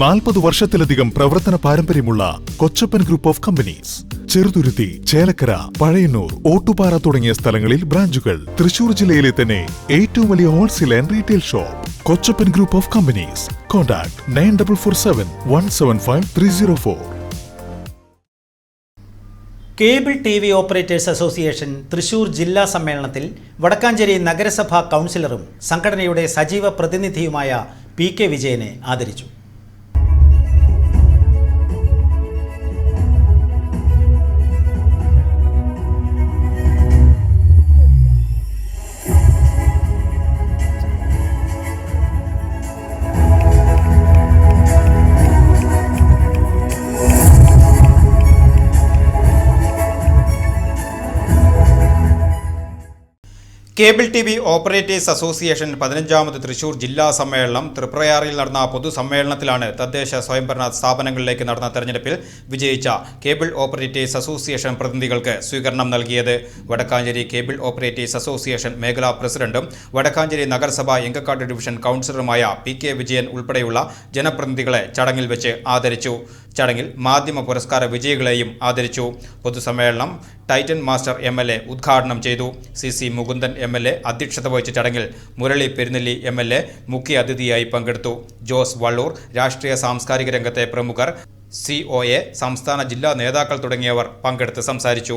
നാൽപ്പത് വർഷത്തിലധികം പ്രവർത്തന പാരമ്പര്യമുള്ള Kochappan group of companies. Cheruthuruthy Chelakkara Pazhayannur Ottupara തുടങ്ങിയ സ്ഥലങ്ങളിൽ ബ്രാഞ്ചുകൾ. തൃശൂർ ജില്ലയിലെ തന്നെ ഏറ്റവും വലിയ wholesale and retail shop. Kochappan group of companies. Contact nine double four seven one seven five three zero four. Cable T V operators association Thrissur ജില്ലാ സമ്മേളനത്തിൽ വടക്കാഞ്ചേരി നഗരസഭാ കൗൺസിലറും സംഘടനയുടെ സജീവ പ്രതിനിധിയുമായ പി കെ വിജയനെ ആദരിച്ചു. Cable T V operators association പതിനഞ്ചാമത് Thrissur ജില്ലാ സമ്മേളനം തൃപ്രയാറിൽ നടന്ന പൊതുസമ്മേളനത്തിലാണ് തദ്ദേശ സ്വയംഭരണ സ്ഥാപനങ്ങളിലേക്ക് നടന്ന തെരഞ്ഞെടുപ്പിൽ വിജയിച്ച കേബിൾ ഓപ്പറേറ്റേഴ്സ് അസോസിയേഷൻ പ്രതിനിധികൾക്ക് സ്വീകരണം നൽകിയത്. വടക്കാഞ്ചേരി കേബിൾ ഓപ്പറേറ്റേഴ്സ് അസോസിയേഷൻ മേഖലാ പ്രസിഡന്റും വടക്കാഞ്ചേരി നഗരസഭ എങ്കക്കാട് ഡിവിഷൻ കൗൺസിലറുമായ പി കെ വിജയൻ ഉൾപ്പെടെയുള്ള ജനപ്രതിനിധികളെ ചടങ്ങിൽ വെച്ച് ആദരിച്ചു. ചടങ്ങിൽ മാധ്യമ പുരസ്കാര വിജയികളെയും ആദരിച്ചു. പൊതുസമ്മേളനം Titan master M L A ഉദ്ഘാടനം ചെയ്തു. C C Mukundan M L A അധ്യക്ഷത വഹിച്ച ചടങ്ങിൽ Murali Perunelli M L A മുഖ്യ അതിഥിയായി പങ്കെടുത്തു. ജോസ് വള്ളൂർ രാഷ്ട്രീയ സാംസ്കാരിക രംഗത്തെ പ്രമുഖർ സി ഒ എ സംസ്ഥാന ജില്ലാ നേതാക്കൾ തുടങ്ങിയവർ പങ്കെടുത്ത് സംസാരിച്ചു.